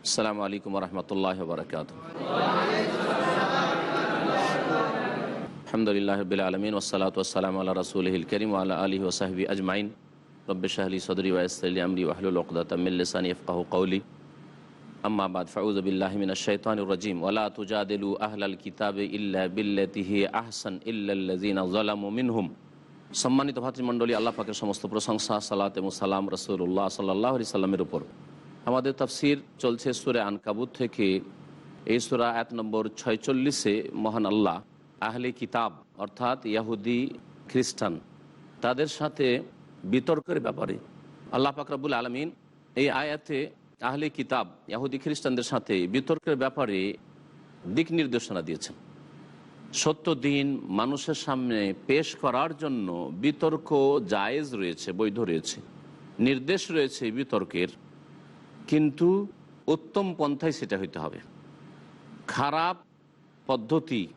আসসালামু আলাইকুম রহমতুল্লাহ বরকাত আলহামদুলিল্লাহ রবিল আলমিন ওসালাত ওসালাম আল্লাহ রসুল করিম আল্লাহ আলী ওসাহবি আজমাইন রব্বে শাহলি সদরি ওয়াসলি আমরি ওয়াহলুল ওকদাতামিল্লিসানি ইফকাহু কৌলি আম্মা বাদ ফাউজবিল্লাহমিন শৈতানুর রাজিম ওলা তুজাদিলু আহলাল কিতাবে ইল্লা বিল্লাতিহি আহসান ইল্লাল্লাযিনা যালামু মিনহুম সম্মানিত ভাতৃমণ্ডলী আল্লাহ পাকের সমস্ত প্রশংসা সালাত এবং সালাম রসুল্লাহ সাল্লাহ আলি সাল্লামের উপর আমাদের তাফসির চলছে সুরে আনকাবুত থেকে এই সুরা এক নম্বর ছয়চল্লিশে, মহান আল্লাহ, আহলে কিতাব, অর্থাৎ ইয়াহুদি খ্রিস্টান, তাদের সাথে বিতর্কের ব্যাপারে আল্লাহ পাকরাবুল আলমিন এই আয়াতে আহলে কিতাব, ইয়াহুদি খ্রিস্টানদের সাথে বিতর্কের ব্যাপারে দিক নির্দেশনা দিয়েছেন। সত্য দিন মানুষের সামনে পেশ করার জন্য বিতর্ক জায়েজ রয়েছে, বৈধ রয়েছে, নির্দেশ রয়েছে বিতর্কের। কিন্তু উত্তম পন্থায় সেটা হইতে হবে। খারাপ পদ্ধতি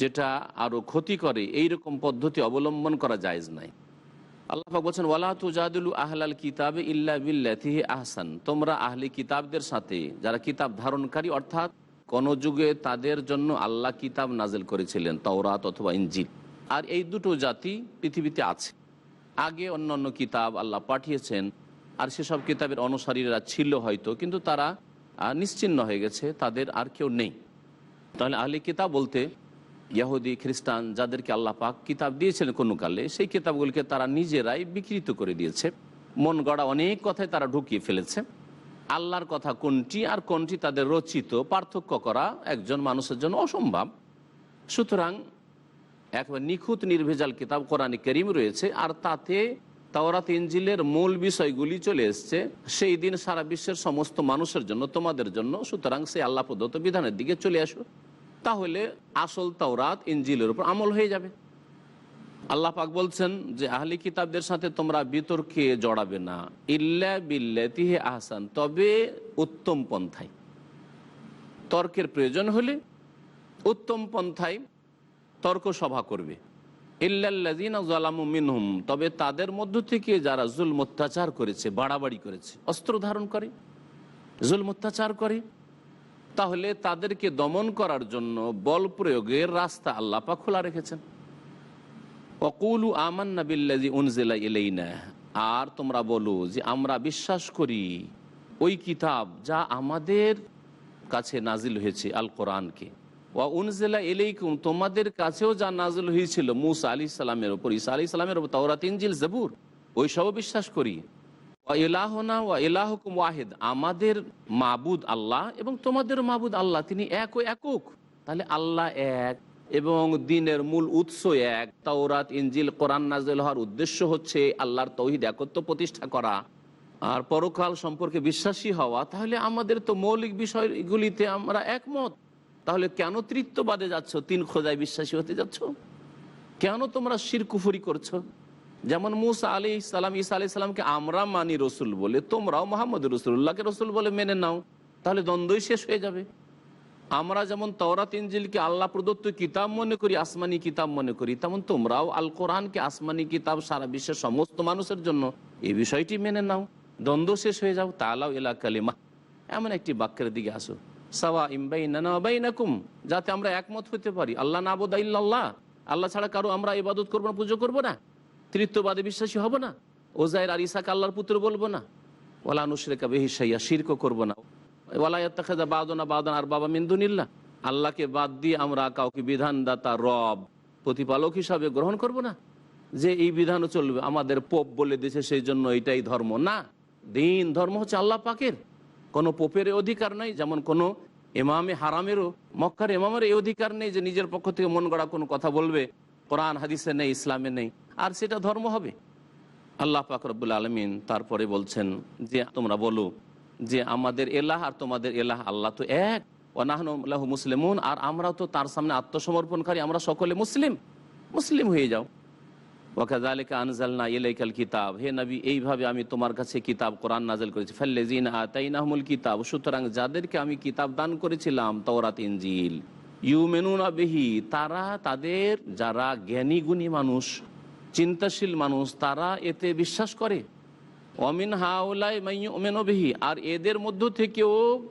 যেটা আরও ক্ষতি করে এই রকম পদ্ধতি অবলম্বন করা জায়েজ নাই। আল্লাহ বলছেন, ওয়ালা তুজাদুলু আহলাল কিতাবে ইল্লা বিল্লাতিহি আহসান। তোমরা আহলি কিতাবদের সাথে যারা কিতাব ধারণকারী, অর্থাৎ কোন যুগে তাদের জন্য আল্লাহ কিতাব নাজেল করেছিলেন, তওরাত অথবা ইঞ্জিল আর এই দুটো জাতি পৃথিবীতে আছে। আগে অন্য অন্য কিতাব আল্লাহ পাঠিয়েছেন আর সেসব কিতাবের অনুসারীরা ছিল হয়তো, কিন্তু তারা নিশ্চিন্ন হয়ে গেছে, তাদের আর কেউ নেই। তাহলে আহলি কিতাব বলতে, ইয়াহুদি, খ্রিস্টান, যাদেরকে আল্লাহ পাক কিতাব দিয়েছিলেন কোনো কালে সেই কিতাবগুলিকে তারা নিজেরাই বিকৃত করে দিয়েছে। মন গড়া অনেক কথায় তারা ঢুকিয়ে ফেলেছে। আল্লাহর কথা কোনটি আর কোনটি তাদের রচিত পার্থক্য করা একজন মানুষের জন্য অসম্ভব। সুতরাং, একবার নিখুঁত নির্ভেজাল কিতাব কোরআন করিম রয়েছে, আর তাতে তাওরাত ইঞ্জিলের মূল বিষয়গুলি চলে এসছে। সেই দিন সারা বিশ্বের সমস্ত মানুষের জন্য, তোমাদের জন্য, সুতরাং সেই আল্লাহ প্রদত্ত বিধানের দিকে চলে আসো। তাহলে আসল তাওরাত ইঞ্জিলের উপর আমল হয়ে যাবে। আল্লাহ পাক বলছেন যে, আহলি কিতাবদের সাথে তোমরা বিতর্কে জড়াবে না। ইল্লা বিল্লাতিহে আহসান, তবে উত্তম পন্থায়। তর্কের প্রয়োজন হলে উত্তম পন্থায় তর্ক সভা করবে। মিনহুম, তবে তাদের মধ্য থেকে যারা জুল অত্যাচার করেছে, বাড়াবাড়ি করেছে, অস্ত্র ধারণ করে জুল অত্যাচার করে, তাহলে তাদেরকে দমন করার জন্য বল প্রয়োগের রাস্তা আল্লাপা খোলা রেখেছেন। অকুলু আমান্না আর তোমরা বলো যে আমরা বিশ্বাস করি, ওই কিতাব যা আমাদের কাছে নাজিল হয়েছে আল কোরআনকে ওয়া উনজেলা এলেইকুম তোমাদের কাছেও যা নাজল হয়েছিল মুসা আলি সালামের ওপর ইসা আলি সালামের ওপর তাওরাত, ইনজিল, জবুর, ওই সবও বিশ্বাস করি। ওয়া ইলাহনা, ওয়া ইলাহুকুম ওয়াহিদ, আমাদের মাবুদ আল্লাহ এবং তোমাদের মাবুদ আল্লাহ, তিনি এক ও একক। তাহলে আল্লাহ এক এবং দিনের মূল উৎস এক। তাওরাত ইঞ্জিল কোরআন নাজেল হওয়ার উদ্দেশ্য হচ্ছে আল্লাহর তৌহিদ একত্র প্রতিষ্ঠা করা। আর পরকাল সম্পর্কে বিশ্বাসী হওয়া, তাহলে আমাদের তো মৌলিক বিষয়গুলিতে আমরা একমত। তাহলে কেন তৃত্ববাদে যাচ্ছ? তিন খোদায় বিশ্বাসী হতে যাচ্ছ? কেন তোমরা শিরকুফুরি করছ? যেমন মুসা আলী ইসালাম ইসা আলি সাল্লামকে আমরা মানি রসুল বলে, তোমরাও মোহাম্মদ রসুল্লাহকে রসুল বলে মেনে নাও, তাহলে দ্বন্দ্বই শেষ হয়ে যাবে। আমরা যেমন তওরাত ইঞ্জিলকে আল্লাহ প্রদত্ত কিতাব মনে করি, আসমানি কিতাব মনে করি, তেমন তোমরাও আল কোরআনকে আসমানি কিতাব সারা বিশ্বের সমস্ত মানুষের জন্য এই বিষয়টি মেনে নাও। দ্বন্দ্ব শেষ হয়ে যাও, তালাও এলা কালিমা। এমন একটি বাক্যের দিকে আসো। সাওয়া যাতে আমরা একমত হতে পারি। আল্লাহ নাবুদ আল্লাহ আল্লাহ ছাড়া কারও আমরা ইবাদত করব না, পুজো করব না। তৃতীয়বাদে বিশ্বাসী হব না। ওজায়ের আর ইসাক আল্লাহর পুত্র বলব না। ওলা নুসরেকা বেহিসাইয়া শির্ক করব না। ওয়ালায়াত্তাখাজা বাদনা বাদন আর বাবা মিন্দুনিল্লা আল্লাহকে বাদ দিয়ে আমরা কাউকে বিধানদাতা, রব, প্রতিপালক হিসাবে গ্রহণ করব না। যে এই বিধানও চলবে, আমাদের পোপ বলে দিয়েছে সেই জন্য এটাই ধর্ম। না, দিন ধর্ম হচ্ছে আল্লাহ পাকের। কোনো পোপের অধিকার নেই, যেমন কোনো এমামে হারামেরও, মক্কার এমামের এই অধিকার নেই যে নিজের পক্ষ থেকে মন গড়া কোনো কথা বলবে, কোরআন, হাদিসে নেই, ইসলামে নেই। আর সেটা ধর্ম হবে। আল্লাহ পাক রব্বুল আলমিন তারপরে বলছেন যে, তোমরা বলো যে, আমাদের এলাহ আর তোমাদের এলাহ, আল্লাহ তো এক। ওনাহনলাহ মুসলিমুন, আর আমরা তো তার সামনে আত্মসমর্পণকারী, আমরা সকলে মুসলিম। মুসলিম হয়ে যাও। কিতাব। এইভাবে আমি তোমার কাছে কিতাব করেছি। কিতাব। সুতরাং যাদেরকে আমি কিতাব দান করেছিলাম বিহি, তারা তাদের যারা জ্ঞানী গুণী মানুষ, চিন্তাশীল মানুষ, তারা এতে বিশ্বাস করে। অমিন হাউলাই আর এদের মধ্য থেকেও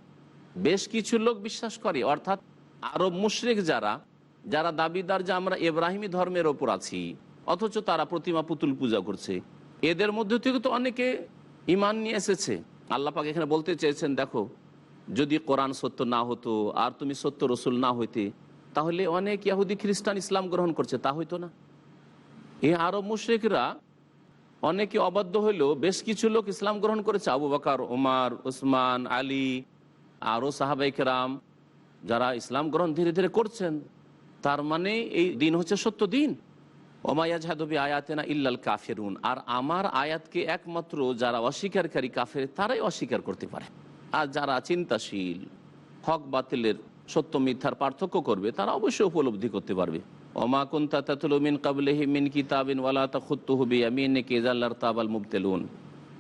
বেশ কিছু লোক বিশ্বাস করে। অর্থাৎ আরব মুশরিক যারা যারা দাবিদার যে আমরা এব্রাহিমী ধর্মের ওপর আছি অথচ তারা প্রতিমা পুতুল পূজা করছে। এদের মধ্যে থেকে তো অনেকে ইমান নিয়ে এসেছে। আল্লাপাক এখানে বলতে চেয়েছেন, দেখো, যদি কোরআন সত্য না হতো আর তুমি সত্য রসুল না হইতে, তাহলে অনেক ইয়াহুদি খ্রিস্টান ইসলাম গ্রহণ করছে, তা হইতো না। এই আরব মুশ্রিকরা অনেকে অবাধ্য হইলেও বেশ কিছু লোক ইসলাম গ্রহণ করেছে। আবু বাকার ওমার ওসমান আলী, আরও সাহাবাইকেরাম যারা ইসলাম গ্রহণ ধীরে ধীরে করছেন। তার মানে এই দিন হচ্ছে সত্য দিন। ওমায়াজহাদবি আয়াতে না ইল্লাল কাফেরুন। আর আমার আয়াতকে একমাত্র যারা অস্বীকারী কাফের, তারাই অস্বীকার করতে পারে। আর যারা চিন্তাশীল, হক বাতিলের, সত্য মিথ্যার পার্থক্য করবে, তারা অবশ্যই উপলব্ধি করতে পারবে। ওমা কুন্তা তাতুল মিন কাবলেহি মিন কিতাবিন ওয়ালা তাখুত্তু হুবি আমিন কেজাল্লার তাবাল মুবতেলুন।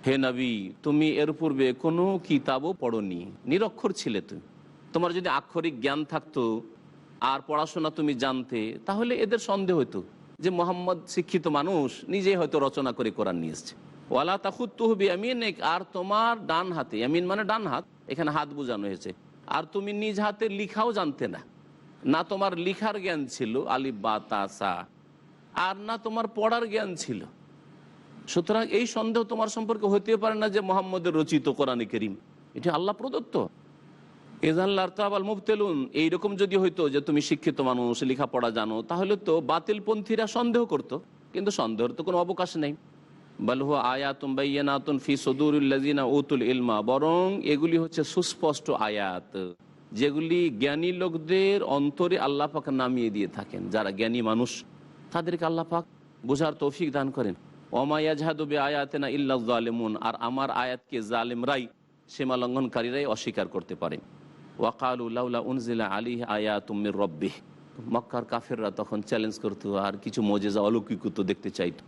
হে নবী, তুমি এর পূর্বে কোনো কিতাবও পড়নি, নিরক্ষর ছিলে তুমি। তোমার যদি আক্ষরিক জ্ঞান থাকতো, আর পড়াশোনা তুমি জানতে, তাহলে এদের সন্দেহ হতো যে মোহাম্মদ শিক্ষিত মানুষ, নিজেই হয়তো রচনা করে কোরআন নিয়ে এসছে। ওয়ালা তাকুত তুহবি আমিন আর তোমার ডান হাতে আমিন মানে ডান হাত, এখানে হাত বোঝানো হয়েছে। আর তুমি নিজ হাতে লিখাও জানতে না। না তোমার লিখার জ্ঞান ছিল, আলিফ, বা তাসা আর না তোমার পড়ার জ্ঞান ছিল। সুতরাং এই সন্দেহ তোমার সম্পর্কে হতে পারে না যে মোহাম্মদের রচিত কোরআনে করিম। এটি আল্লাহ প্রদত্ত। এজাল্লাহ তাবাল মুফতেলুন এইরকম যদি হইতো যে তুমি শিক্ষিত মানুষ, লেখাপড়া জানো, তাহলে তো বাতিলপন্থীরা সন্দেহ করত। কিন্তু সন্দেহের তো কোনো অবকাশ নেই। বলহ আয়াতুম বাইয়ানাতুন ফি সদুরুল্লাজিনা উতুল ইলমা, বরং এগুলি হচ্ছে সুস্পষ্ট আয়াত, যেগুলি জ্ঞানী লোকদের অন্তরে আল্লাহ পাক নামিয়ে দিয়ে থাকেন। যারা জ্ঞানী মানুষ, তাদেরকে আল্লাহ পাক বোঝার তৌফিক দান করেন। অমায়াজহাদুবে আয়াতেনা ইল্লা জালেমুন আর আমার আয়াতকে জালেমরাই, সীমা লঙ্ঘনকারীরাই অস্বীকার করতে পারে ওয়াকালুল্লাউলা উনজিলা আলী আয়া তুমির রব্বিহ। মক্কার কাফেররা তখন চ্যালেঞ্জ করতো, আর কিছু মজেজা অলৌকিকত্ব দেখতে চাইতো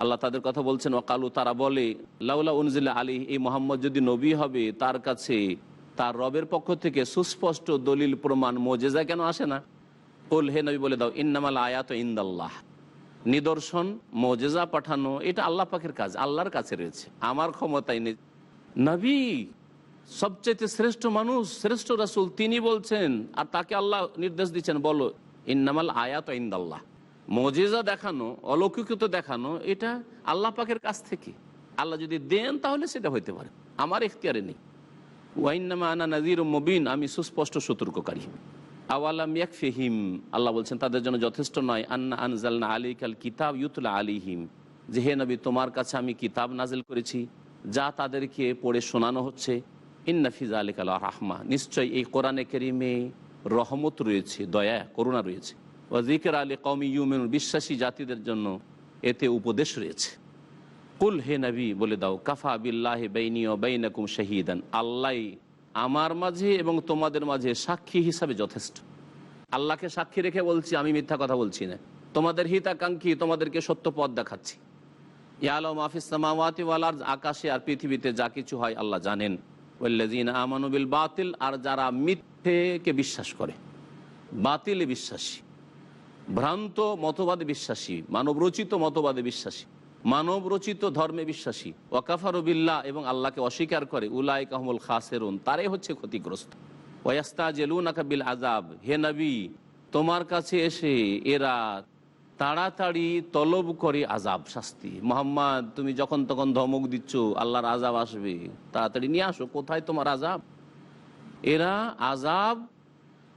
আল্লাহ তাদের কথা বলছেন ওকালু তারা বলে, লাউলা উনজিলা আলী এই মোহাম্মদ যদি নবী হবে, তার কাছে তার রবের পক্ষ থেকে সুস্পষ্ট দলিল, প্রমাণ, মজেজা কেন আসে না? ওল হে নবী বলে দাও, ইন্নামাল আয়াত ইন্দাল্লাহ। নিদর্শন, মজেজা পাঠানো, এটা আল্লাহ পাখের কাজ, আল্লাহর কাছে রয়েছে। আমার ক্ষমতায় নেই। নবী সবচেয়ে শ্রেষ্ঠ মানুষ, শ্রেষ্ঠ রাসুল তিনি বলছেন, আর তাকে আল্লাহ নির্দেশ দিচ্ছেন, বলো, ইন্নামাল আয়াত ইন্দাল্লাহ। মজেজা দেখানো, অলৌকিকতা দেখানো, এটা আল্লাহ পাকের কাছ থেকে। আল্লাহ যদি দেন, তাহলে সেটা হইতে পারে। আমার এখতিয়ারে নেই। ওয়াইনামা আনা নাজির মবিন, আমি সুস্পষ্ট সতর্ককারী। আওয়ালাম ইয়াকফিহিম, আল্লাহ বলছেন, তাদের জন্য যথেষ্ট নয়, আন্না আনজালনা আলী কাল কিতাব ইউতুল্লা আলিহিম যে হে নবী, তোমার কাছে আমি কিতাব নাজিল করেছি, যা তাদেরকে পড়ে শোনানো হচ্ছে। ইন্নাফিজ আলী কাল রাহমা। নিশ্চয়ই এই কোরআনে কেরিমে রহমত রয়েছে দয়া করুণা রয়েছে। ওয়াজিকের আলী কৌমি ইউমেন বিশ্বাসী জাতিদের জন্য এতে উপদেশ রয়েছে। কুল হে নবী বলে দাও কাফা বিল্লাহ বেইনি ও বেইনাকুম শাহিদান। আল্লাহ আমার মাঝে এবং তোমাদের মাঝে সাক্ষী হিসাবে যথেষ্ট। আল্লাহকে সাক্ষী রেখে বলছি আমি মিথ্যা কথা বলছি না। তোমাদের হিতাকাঙ্ক্ষী তোমাদেরকে সত্য পথ দেখাচ্ছি। ইয়ালো মাফিস সামাওয়াতি ওয়াল আরজ, আকাশে আর পৃথিবীতে যা কিছু হয় আল্লাহ জানেন। বিল বাতিল, আর যারা মিথ্যেকে বিশ্বাস করে, বাতিলে বিশ্বাসী, ভ্রান্ত মতবাদে বিশ্বাসী, মানবরচিত মতবাদে বিশ্বাসী মানব রচিত ধর্মে বিশ্বাসী ওয়াকাফারবিল্লা এবং আল্লাহকে অস্বীকার করে উলাই কাহমুল খাসেরুন, তারাই হচ্ছে ক্ষতিগ্রস্ত। ওয়াস্তা জেলুন আকাবিল আজাব হে নবী, তোমার কাছে এসে এরা তাড়াতাড়ি তলব করে আজাব শাস্তি। মোহাম্মদ, তুমি যখন তখন ধমক দিচ্ছ, আল্লাহর আজাব আসবে। তাড়াতাড়ি নিয়ে আসো, কোথায় তোমার আজাব? এরা আজাব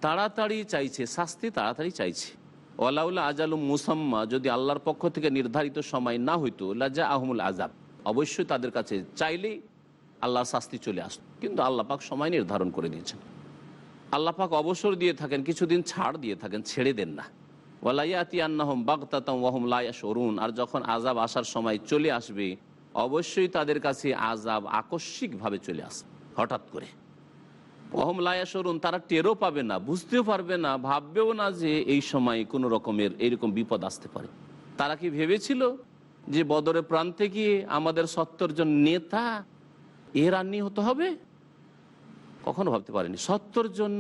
তাড়াতাড়ি চাইছে, শাস্তি তাড়াতাড়ি চাইছে। ওলাউল্লা আজালুম মুসাম্মা, যদি আল্লাহর পক্ষ থেকে নির্ধারিত সময় না হইতো লাজা আহমুল আজাব অবশ্যই তাদের কাছে চাইলেই আল্লাহ শাস্তি চলে আসত। কিন্তু আল্লাহ পাক সময় নির্ধারণ করে দিয়েছেন। আল্লাহ পাক অবসর দিয়ে থাকেন, কিছুদিন ছাড় দিয়ে থাকেন, ছেড়ে দেন না। ওয়ালাইয়াতি আন্নাহম বাগতাতম ওয়াহম লাইয়া সরুন আর যখন আজাব আসার সময় চলে আসবে, অবশ্যই তাদের কাছে আজাব আকস্মিকভাবে চলে আসবে, হঠাৎ করে। অহম লায়া সরুন তারা টেরও পাবে না, বুঝতেও পারবে না, ভাববেও না যে এই সময় কোনো রকমের এইরকম বিপদ আসতে পারে। তারা কি ভেবেছিল যে বদরের প্রান্তে গিয়ে আমাদের সত্তর জন নেতা এর আন্নি হতে হবে? কখনো ভাবতে পারেনি। সত্তর জন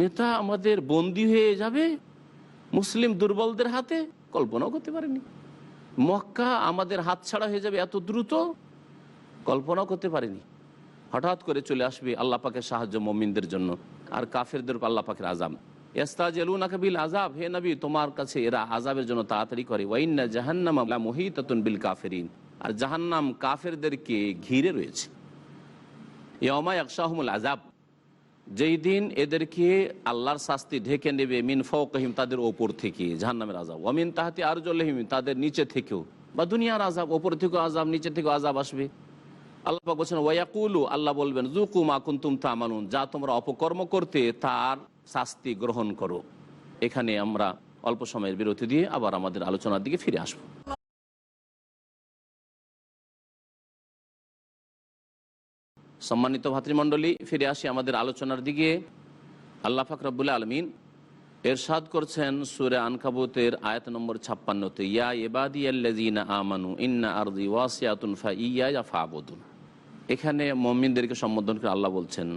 নেতা আমাদের বন্দী হয়ে যাবে? মুসলিম দুর্বলদের হাতে কল্পনাও করতে পারেনি। মক্কা আমাদের হাত ছাড়া হয়ে যাবে এত দ্রুত? কল্পনাও করতে পারেনি। হঠাৎ করে চলে আসবে আল্লাহ পাকের সাহায্য মমিনদের জন্য আর কাফেরদের আল্লাহ পাকের আজাব এস্তাজ এলুনাকা বিল আজাব হে নবী, তোমার কাছে এরা আজাবের জন্য তাড়াতাড়ি করে। ওয়াইন্না জাহান্নাম মহিতাতুন বিল কাফেরিন। আর জাহান্নাম কাফেরদেরকে ঘিরে রয়েছে। ইয়মায় আকশাহমুল আজাব যেই দিন এদেরকে আল্লাহর শাস্তি ঢেকে নেবে, মিন ফৌকহিম তাদের ওপর থেকে, জাহান্নামের আজাব অমিন তাহাতি আরজল্লাহিম তাদের নিচে থেকেও। বা দুনিয়ার আজাব ওপর থেকেও আজাব নিচে থেকেও আজাব আসবে। আল্লাহ বলছেন ওয়াকুলু আল্লাহ বলবেন জুকু মা কুন্তুম তামানুন যা তোমরা অপকর্ম করতে, তার শাস্তি গ্রহণ করো। এখানে আমরা অল্প সময়ের বিরতি দিয়ে আবার আমাদের আলোচনার দিকে ফিরে আসব। সম্মানিত ভাতৃমণ্ডলী, ফিরে আসি আমাদের আলোচনার দিকে। আল্লাহ ফাকরাবুল্লা আলমিন এরশাদ করছেন সুরে আনকাবুতের আয়াত নম্বর ছাপ্পান্নতে, ইয়া এবাদিয়াল্লাজিনা আমানু ইন্না আরদি ওয়াসিয়াতুন ফা ইয়া ফাবুদুন। এখানে মমিনদেরকে সম্বোধন করে আল্লাহ বলছেন,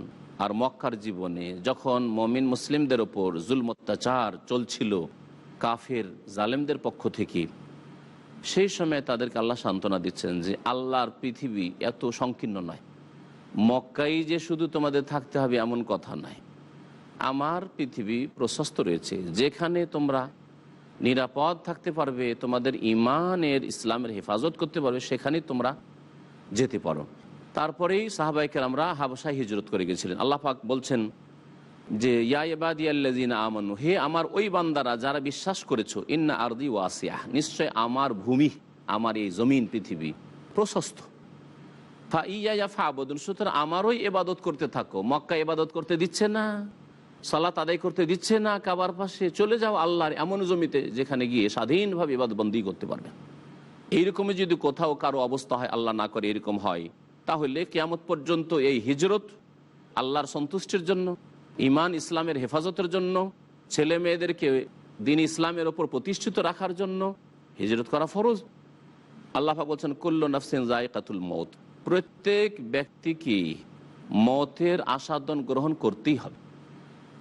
আর মক্কার জীবনে যখন মমিন মুসলিমদের ওপর জুল অত্যাচার চলছিল কাফের জালেমদের পক্ষ থেকে, সেই সময় তাদেরকে আল্লাহ সান্ত্বনা দিচ্ছেন যে, আল্লাহর পৃথিবী এত সংকীর্ণ নয়। মক্কাই যে শুধু তোমাদের থাকতে হবে এমন কথা নয় আমার পৃথিবী প্রশস্ত রয়েছে। যেখানে তোমরা নিরাপদ থাকতে পারবে, তোমাদের ইমানের ইসলামের হেফাজত করতে পারবে সেখানে তোমরা যেতে পারো। তারপরেই সাহাবাইকের আমরা হাবসায় হিজরত করে গেছিলেন। আল্লাহ পাক বলছেন যে আমানু, হে আমার ওই বান্দারা যারা বিশ্বাস করেছ, ইন্না আরদি ওয়াসিয়া নিশ্চয় আমার ভূমি, আমার এই জমিন, পৃথিবী প্রশস্ত। ফা ইয়া ফা আবদুন সুতরাং আমারই এবাদত করতে থাকো। মক্কা এবাদত করতে দিচ্ছে না, সালাত আদায় করতে দিচ্ছে না, কাবার পাশে চলে যাও আল্লাহর এমন জমিতে যেখানে গিয়ে স্বাধীনভাবে এবাদবন্দি করতে পারবে। এইরকমই যদি কোথাও কারও অবস্থা হয়, আল্লাহ না করে এরকম হয়, তাহলে কেয়ামত পর্যন্ত এই হিজরত আল্লাহর সন্তুষ্টির জন্য ইমান ইসলামের হেফাজতের জন্য, ছেলে মেয়েদেরকে দিন ইসলামের ওপর প্রতিষ্ঠিত রাখার জন্য হিজরত করা ফরজ। আল্লাহা বলছেন, কল্ল নাফসিন জায়কাতুল মত প্রত্যেক ব্যক্তিকে মতের আসাদন গ্রহণ করতেই হবে।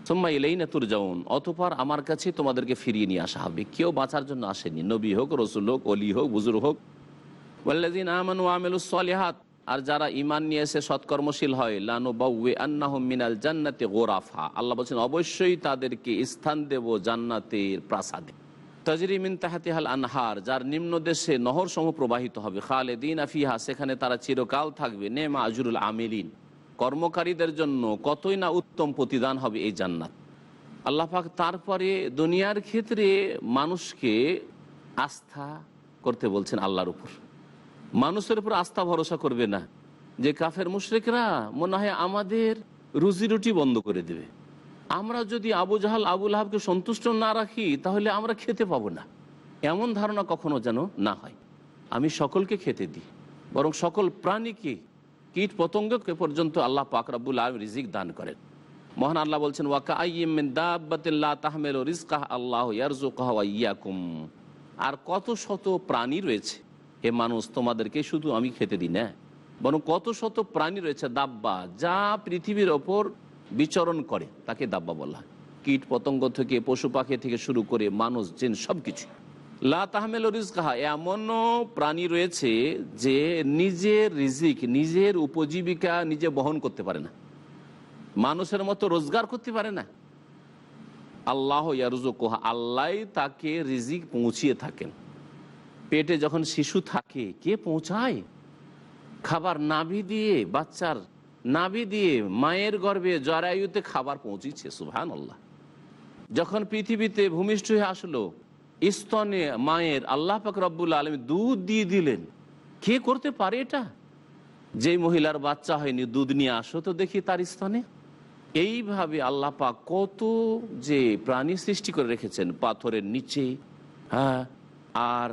সোম্মা এলেই না তুর যাউন অতপর আমার কাছে তোমাদেরকে ফিরিয়ে নিয়ে আসা হবে। কেউ বাঁচার জন্য আসেনি। নবী হোক, রসুল হোক অলি হোক বুজুর হোক। ওয়াল্লাদিন আমানু আমেলুস সলিহাত, আর যারা ইমান নিয়ে এসে সৎকর্মশীল হয় লানু বাউে আন্নাহ মিনাল জান্নাতে গোরাফা। আল্লাহ বলছেন, অবশ্যই তাদেরকে স্থান দেব জান্নাতের প্রাসাদে। তাজরিমিন তাহাতিহাল আনহার, যার নিম্ন দেশে নহর সমূহ প্রবাহিত হবে। খালেদিন আফিহা সেখানে তারা চিরকাল থাকবে। নেমা আজরুল আমিলিন। কর্মকারীদের জন্য কতই না উত্তম প্রতিদান হবে এই জান্নাত। আল্লাহ পাক তারপরে দুনিয়ার ক্ষেত্রে মানুষকে আস্থা করতে বলছেন আল্লাহর উপর। মানুষের উপর আস্থা ভরসা করবে না। যে কাফের মুশরেকরা মনে হয় আমাদের রুজি রুটি বন্ধ করে দেবে। আমরা যদি আবু জাহাল আবুল আহাবকে সন্তুষ্ট না রাখি, তাহলে আমরা খেতে পাবো না। এমন ধারণা কখনো যেন না হয়। আমি সকলকে খেতে দিই, বরং সকল প্রাণীকে, কীট পতঙ্গকে পর্যন্ত আল্লাহ পাক রাব্বুল আলম রিজিক দান করেন। মহান আল্লাহ বলছেন ওয়াকা আল্লাহ আর কত শত প্রাণী রয়েছে। হে মানুষ, তোমাদেরকে শুধু আমি খেতে দিই, না। বরং কত শত প্রাণী রয়েছে, দাব্বা, যা পৃথিবীর ওপর বিচরণ করে, তাকে দাব্বা বলা হয়। কীট পতঙ্গ থেকে, পশু পাখি থেকে শুরু করে মানুষ, জিন সব কিছু লা তাহমেল রিজকাহা, এমনও প্রাণী রয়েছে যে নিজের রিজিক, নিজের উপজীবিকা নিজে বহন করতে পারে না। মানুষের মতো রোজগার করতে পারে না। আল্লাহ ইয়ারুজোকোহা আল্লাহ তাকে রিজিক পৌঁছিয়ে থাকেন। পেটে যখন শিশু থাকে, কে পৌঁছায়? খাবার নাভি দিয়ে বাচ্চার নাভি দিয়ে মায়ের গর্ভে জরায়ুতে খাবার পৌঁছিচ্ছে সুহান আল্লাহ যখন পৃথিবীতে ভূমিষ্ঠ হয়ে আসলো, স্তনে মায়ের আল্লাহ পাক রব্বুল আলম দুধ দিয়ে দিলেন। কে করতে পারে এটা? যে মহিলার বাচ্চা হয়নি, দুধ নিয়ে আসো তো দেখি তার স্তনে। এইভাবে আল্লাহ পাক কত যে প্রাণী সৃষ্টি করে রেখেছেন, পাথরের নিচে হ্যাঁ আর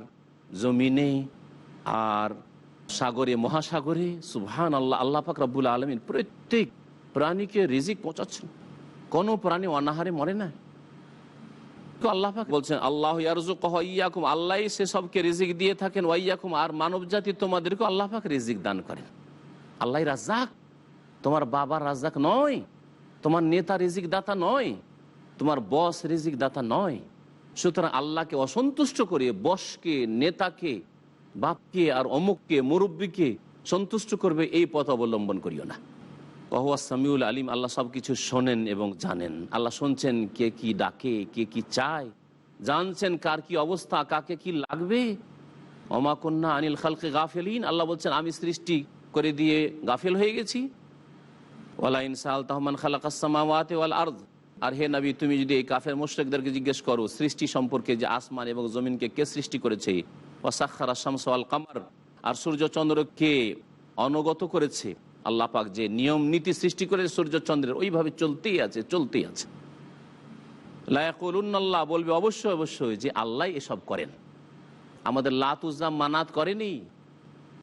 জমিনে, আর সাগরে, মহাসাগরে সুবহান আল্লাহ আল্লাহ পাক রব্বুল আলমিন প্রত্যেক প্রাণীকে রিজিক পৌঁছাচ্ছেন। কোনো প্রাণী অনাহারে মরে না। আল্লাহ বলছেন, আল্লাহ ইয়াকুম আল্লাহ সে সবকে রিজিক দিয়ে থাকেন ওয়াইয়াকুম আর মানব জাতি তোমাদেরকে আল্লাহ পাক রিজিক দান করেন। আল্লাহ রাজ্জাক। তোমার বাবার রাজ্জাক নয়, তোমার নেতা রিজিক দাতা নয়, তোমার বস রিজিক দাতা নয়। সুতরাং আল্লাহকে অসন্তুষ্ট করে বসকে, নেতাকে বাপকে আর অমুককে, মুরব্বীকে সন্তুষ্ট করবে এই পথ অবলম্বন করিও না। কহুয়া সামিউল আলিম, আল্লাহ সব কিছু শোনেন এবং জানেন। আল্লাহ শুনছেন কে কি ডাকে, কে কি চায়, জানছেন কার কি অবস্থা, কাকে কি লাগবে। অমা কন্যা আনিল খালকে গাফেলিন, আল্লাহ বলছেন, আমি সৃষ্টি করে দিয়ে গাফেল হয়ে গেছি। ওয়ালা ইনসাল তাহমান খালাকাসমাওয়াতে ওয়াল আর্দ। আর হে নবী, তুমি যদি এই কাফের মুশ্রেকদেরকে জিজ্ঞেস করো, সৃষ্টি সম্পর্কে যে আসমান এবং জমিনকে কে সৃষ্টি করেছে? কামার, আর সূর্য চন্দ্রকে অনগত করেছে আল্লাহ পাক যে নিয়ম নীতি সৃষ্টি করে সূর্য চন্দ্রের ওইভাবে চলতেই আছে চলতেই আছে। লায়াকুল্লাহ বলবে, অবশ্যই অবশ্যই যে আল্লাহ এসব করেন। আমাদের লাতুজাম মানাত করেনি,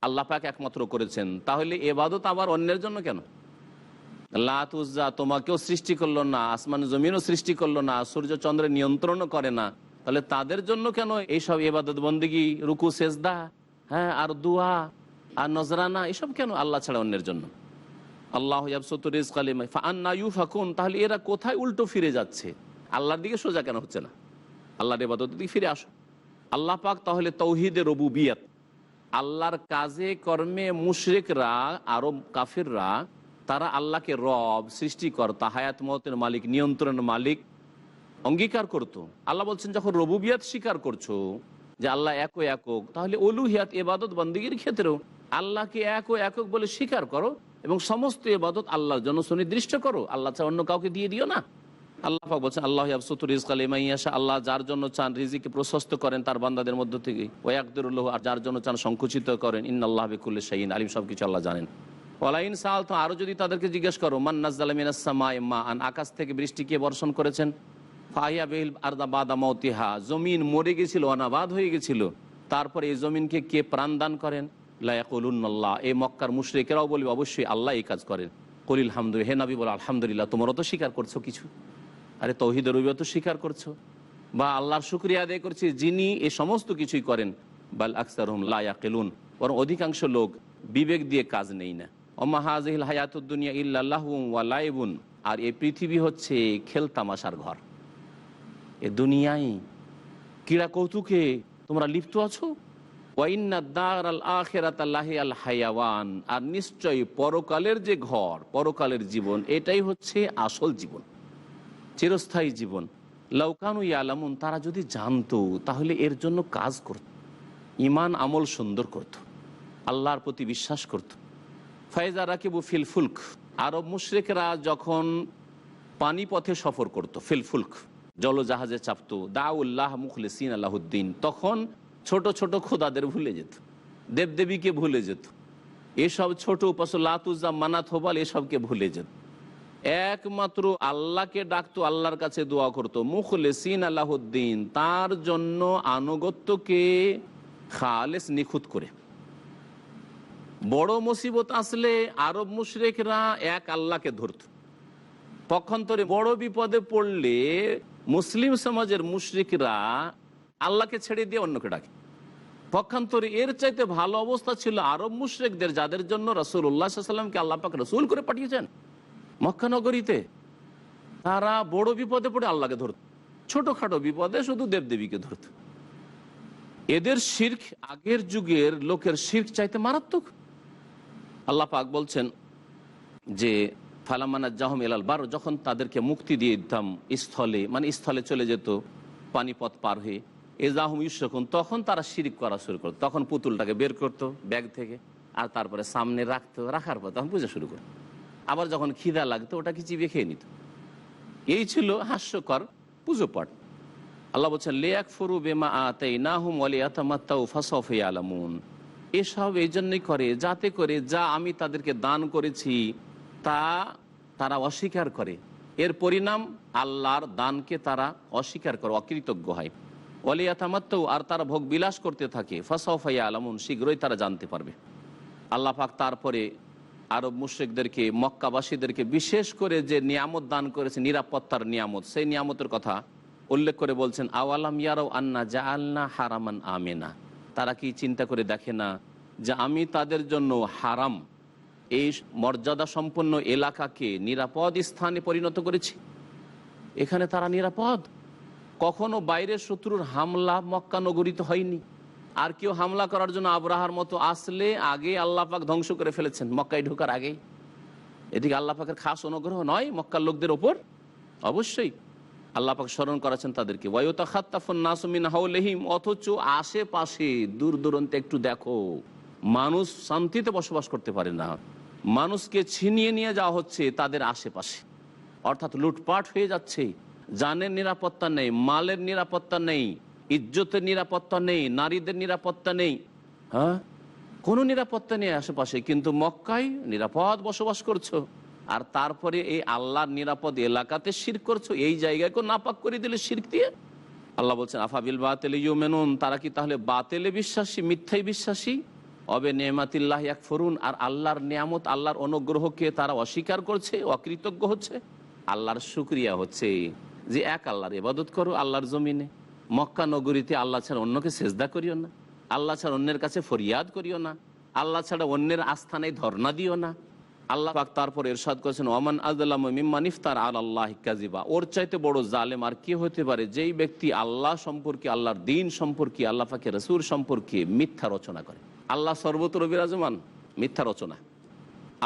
আল্লাহ পাক একমাত্র করেছেন। তাহলে এবাদত আবার অন্যের জন্য কেন? লাতুজা তোমাকেও সৃষ্টি করল না, আসমান জমিনও সৃষ্টি করল না সূর্য চন্দ্রের নিয়ন্ত্রণও করে না। তাহলে তাদের জন্য কেন এইসব এবাদত বন্দিগি, রুকু, সেজদা হ্যাঁ আর দুয়া, আর নজরানা, এসব কেন আল্লাহ ছাড়া অন্যের জন্য? আল্লাহ ফাকুন তাহলে এরা কোথায় উল্টো ফিরে যাচ্ছে? আল্লাহর দিকে সোজা কেন হচ্ছে না? আল্লাহর এবাদতের দিকে ফিরে আসো। আল্লাহ পাক তাহলে তৌহিদের রবুবিয়াত। আল্লাহর কাজে, কর্মে মুশরিকরা আরব কাফিররা, তারা আল্লাহকে রব, সৃষ্টিকর্তা, হায়াত মতের মালিক, নিয়ন্ত্রণের মালিক অঙ্গীকার করত। আল্লাহ বলছেন, যখন রবুবিয়াত স্বীকার করছ যে আল্লাহ এক একক, তাহলে অলুহিয়াত এবাদত বন্দীগীর ক্ষেত্রেও আল্লাহকে এক ও একক বলে স্বীকার করো এবং সমস্ত এবাদত আল্লাহর জন্য সুনির্দিষ্ট করো। আল্লাহ ছাড়া অন্য কাউকে দিয়ে দিও না। আল্লাহ পাক বলছেন, আল্লাহ ইমাইয়াশা আল্লাহ যার জন্য চান রিজিকে প্রশস্ত করেন তার বান্দাদের মধ্য থেকে। ওয়াকদুল্লাহ আর যার জন্য চান সংকুচিত করেন। ইন আল্লাহ বিকুল্লি শাহিন আলিম সব কিছু আল্লাহ জানেন। ওলাইন সাল তো আরও যদি তাদেরকে জিজ্ঞেস করো, মান নাজ্জালামিনাসমা মা আন আকাশ থেকে বৃষ্টি কে বর্ষণ করেছেন? ফাহিয়া বেহিল আর্দা বাদা মৌতিহা জমিন মরে গেছিল, অনাবাদ হয়ে গেছিল। তারপরে এই জমিনকে কে প্রাণ দান করেন? লায়াকুল্লাহ এই মক্কার মুশরিকেরাও বলবে, অবশ্যই আল্লাহ এই কাজ করেন। কলিল হামদু, হে নবী বল, আলহামদুলিল্লাহ তোমরা তো স্বীকার করছ কিছু? আরে তৌহিদের রবিও তো স্বীকার করছ? বা আল্লাহর শুক্রিয়া আদায় করছে, যিনি এ সমস্ত কিছুই করেন। বাল আকসার হুম লায়াকেলুন বরং অধিকাংশ লোক বিবেক দিয়ে কাজ নেই না। অমাহাজিল হায়াতুদ্দুনিয়া ইল্লাহ ওয়ালাইবুন আর এই পৃথিবী হচ্ছে খেলতামাশার ঘর। এ দুনিয়ায় ক্রীড়া কৌতুকে তোমরা লিপ্ত আছো? হায়াওয়ান। আর নিশ্চয়ই পরকালের যে ঘর, পরকালের জীবন, এটাই হচ্ছে আসল জীবন, চিরস্থায়ী জীবন। লৌকানু ইয়ালামুন, তারা যদি জানতো, তাহলে এর জন্য কাজ করত, ইমান আমল সুন্দর করত, আল্লাহর প্রতি বিশ্বাস করত। ফায়জা রাকিবু ফিল ফুলক, আরব মুশরেকরা যখন পানিপথে সফর করত, ফিল ফুলক জলজাহাজে চাপতো। দাউল্লাহ মুখলেসিন আল্লাহদ্দিন তখন ছোট ছোট খোদাদের ভুলে যেত। দেবদেবীকে ভুলে যেত। এসব ছোট উপাস লাতুজা মানাত, হোবাল এসবকে ভুলে যেত। একমাত্র আল্লাহকে ডাকতো, আল্লাহর কাছে দোয়া করতো। মুখলেসিন আল্লাহদ্দিন তার জন্য আনুগত্যকে খালেস, নিখুঁত করে। বড় মুসিবত আসলে আরব মুশরেকরা এক আল্লাহকে ধরত। পক্ষান্তরে বড় বিপদে পড়লে মুসলিম সমাজের মুশরিকরা আল্লাহকে ছেড়ে দিয়ে অন্যকে ডাকে। পক্ষান্তরে এর চাইতে ভালো অবস্থা ছিল আরব মুশরেকদের, যাদের জন্য রসুল উল্লাহামকে আল্লাহ পাক রসুল করে পাঠিয়েছেন। মক্কানগরীতে তারা বড় বিপদে পড়ে আল্লাহকে ধরত। ছোটখাটো বিপদে শুধু দেবদেবীকে ধরত। এদের শির্ক আগের যুগের লোকের শির্ক চাইতে মারাত্মক। আল্লাহ পাক বলছেন যে ফালামানা জাহম এলাল বারো যখন তাদেরকে মুক্তি দিয়ে দিতাম স্থলে মানে স্থলে চলে যেত পানিপথ পার হয়ে, এ জাহম ইউসকুন তখন তারা শিরিক করা শুরু করতো। তখন পুতুলটাকে বের করতো ব্যাগ থেকে, আর তারপরে সামনে রাখতো, রাখার পর তখন পূজা শুরু করতো। আবার যখন খিদা লাগতো ওটাকে চিবিয়ে খেয়ে নিত। এই ছিল হাস্যকর পুজো পাঠ। আল্লাহ বলছেন লেয়াক ফরু বেমা আতাই না হুম আলিয়াতামাত্তাউ ফাসফে আলামুন এসব এই জন্যই করে, যাতে করে যা আমি তাদেরকে দান করেছি, তা তারা অস্বীকার করে। এর পরিণাম আল্লাহর দানকে তারা অস্বীকার করে, অকৃতজ্ঞ হয়। অলিয়াতামাত্তাউ আর তারা ভোগ বিলাস করতে থাকে। ফাসফাইয়া আলামুন শীঘ্রই তারা জানতে পারবে। আল্লাহ পাক তারপরে আরব মুশ্রিকদেরকে, মক্কাবাসীদেরকে বিশেষ করে যে নিয়ামত দান করেছে, নিরাপত্তার নিয়ামত, সেই নিয়ামতের কথা উল্লেখ করে বলছেন, আওয়ালাম ইয়ারাও আন্না জা আল্লাহ হারামান আমেনা। তারা কি চিন্তা করে দেখে না যে আমি তাদের জন্য হারাম এই মর্যাদা সম্পন্ন এলাকাকে নিরাপদ স্থানে পরিণত করেছি। এখানে তারা নিরাপদ। কখনো বাইরের শত্রুর হামলা মক্কা নগরীতে হয়নি। আর কেউ হামলা করার জন্য আবরাহার মতো আসলে আগে আল্লাহ পাক ধ্বংস করে ফেলেছেন, মক্কায় ঢোকার আগেই এদিকে আল্লাহ পাকের খাস অনুগ্রহ নয়, মক্কার লোকদের ওপর। অবশ্যই আল্লাহ পাক স্মরণ করাছেন তাদেরকে। অথচ আশেপাশে দূর দূরান্তে একটু দেখো, মানুষ শান্তিতে বসবাস করতে পারে না। মানুষকে ছিনিয়ে নিয়ে যাওয়া হচ্ছে তাদের আশেপাশে। অর্থাৎ লুটপাট হয়ে যাচ্ছে। জানের নিরাপত্তা নেই, মালের নিরাপত্তা নেই, ইজ্জতের নিরাপত্তা নেই, নারীদের নিরাপত্তা নেই। হ্যাঁ? কোনো নিরাপত্তা নেই আশেপাশে, কিন্তু মক্কায় নিরাপদ বসবাস করছ। আর তারপরে এই আল্লাহর নিরাপদ এলাকাতে শির করছ, এই জায়গায় কেউ নাপাক করে দিলে শির দিয়ে? আল্লাহ বলছেন আফাবিল বাতেলে মেনুন তারা কি তাহলে বাতেলে বিশ্বাসী, মিথ্যাই বিশ্বাসী? অবে নেমাতিল্লাহ এক ফরুন আর আল্লাহর নিয়ামত, আল্লাহর অনুগ্রহকে তারা অস্বীকার করছে অকৃতজ্ঞ হচ্ছে। আল্লাহর শুক্রিয়া হচ্ছে যে এক আল্লাহর ইবাদত করো আল্লাহর জমিনে। মক্কা নগরীতে আল্লাহ ছাড়া অন্যকে সেজদা করিও না। আল্লাহ ছাড়া অন্যের কাছে ফরিয়াদ করিও না। আল্লাহ ছাড়া অন্যের আস্থানায় ধর্ণা দিও না। আল্লাহ পাক তারপর এরশাদ করেছেন, ওমান আদাল্লাম মিম্মান ইফতার আল আল্লাহ কাজিবা ওর চাইতে বড় জালেম আর কি হতে পারে? যেই ব্যক্তি আল্লাহ সম্পর্কে, আল্লাহর দিন সম্পর্কে, আল্লাহ পাকে রসুর সম্পর্কে মিথ্যা রচনা করে। আল্লাহ সর্বত্র বিরাজমান, মিথ্যা রচনা।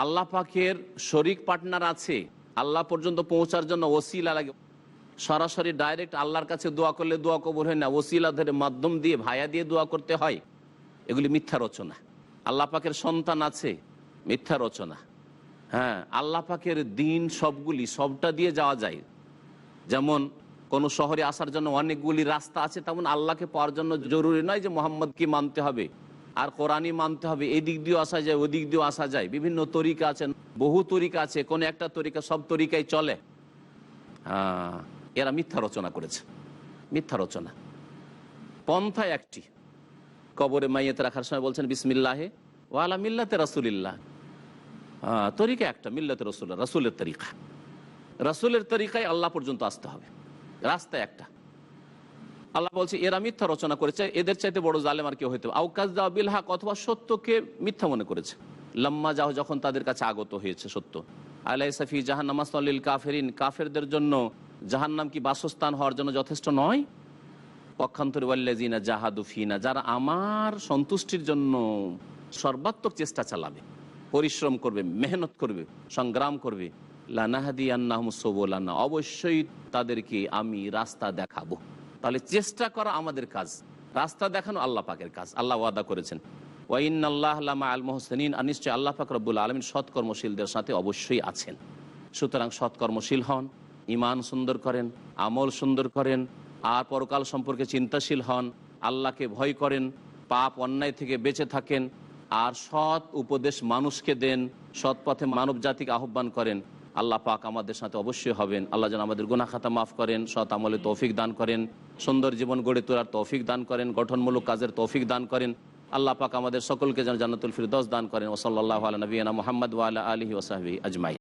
আল্লাহ পাকের শরিক পার্টনার আছে, আল্লাহ পর্যন্ত পৌঁছার জন্য ওসিলা লাগে। সরাসরি ডাইরেক্ট আল্লাহর কাছে দোয়া করলে দোয়া কবর হয় না, ওসিলা ধরে মাধ্যম দিয়ে, ভায়া দিয়ে দোয়া করতে হয়। এগুলি মিথ্যা রচনা। আল্লাহ পাকের সন্তান আছে, মিথ্যা রচনা। হ্যাঁ আল্লাহ পাকের দিন সবগুলি, সবটা দিয়ে যাওয়া যায়। যেমন, কোনো শহরে আসার জন্য অনেকগুলি রাস্তা আছে, তেমন আল্লাহকে পাওয়ার জন্য জরুরি নয় যে মোহাম্মদকে মানতে হবে। আর কোরআনই মানতে হবে। এদিক দিয়েও আসা যায়, ওদিক দিয়েও আসা যায়। বিভিন্ন তরিকা আছে, বহু তরিকা আছে, কোন একটা তরিকা, সব তরিকাই চলে। এরা মিথ্যা রচনা করেছে। মিথ্যা রচনা। পন্থা একটি। কবরে মাইয়েতে রাখার সময় বলছেন, বিসমিল্লাহে ওয়ালা মিল্লাতে রাসুলিল্লাহ। তরিকা একটা, মিল্লাতে রসুল, রাসুলের তরিকা। রাসুলের তরিকায় আল্লাহ পর্যন্ত আসতে হবে। রাস্তা একটা। আল্লাহ বলছে, এরা মিথ্যা রচনা করেছে, এদের চাইতে বড় জালেম আর কেউ হইতে আউকাজ দা বিল হাক অথবা সত্যকে মিথ্যা মনে করেছে। লম্মা যাও যখন তাদের কাছে আগত হয়েছে, সত্য। আলাই সাফি জাহান্নামাসলিল কাফেরিন। কাফেরদের জন্য জাহান্নাম কি বাসস্থান হওয়ার জন্য যথেষ্ট নয়? পক্ষান্তর ওয়াল্লাজিনা জাহাদুফিনা যারা আমার সন্তুষ্টির জন্য সর্বাত্মক চেষ্টা চালাবে, পরিশ্রম করবে, মেহনত করবে, সংগ্রাম করবে লানাহাদি আন্নাহমসোবলান্না অবশ্যই তাদেরকে আমি রাস্তা দেখাবো। তাহলে চেষ্টা করা আমাদের কাজ। রাস্তা দেখানো আল্লাহ পাকের কাজ। আল্লাহ ওয়াদা করেছেন। ওয়াইন আল্লাহ আল মোহসেনিন। আর নিশ্চয় আল্লাহ পাক রব্বুল আলমিন সৎকর্মশীলদের সাথে অবশ্যই আছেন। সুতরাং সৎকর্মশীল হন ইমান সুন্দর করেন, আমল সুন্দর করেন, আর পরকাল সম্পর্কে চিন্তাশীল হন, আল্লাহকে ভয় করেন, পাপ অন্যায় থেকে বেঁচে থাকেন, আর সৎ উপদেশ মানুষকে দেন, সৎ পথে মানব জাতিকে আহ্বান করেন আল্লাহ পাক আমাদের সাথে অবশ্যই হবেন। আল্লাহ যেন আমাদের গুনা খাতা মাফ করেন, সৎ আমলে তৌফিক দান করেন, সুন্দর জীবন গড়ে তোলার তৌফিক দান করেন, গঠনমূলক কাজের তৌফিক দান করেন। আল্লাহ পাক আমাদের সকলকে যেন জান্নাতুল ফিরদৌস দান করেন। ওসল্লাহ আলা নবীনা মোহাম্মদ ওয়ালা আলহি ওসাহবি আজমাই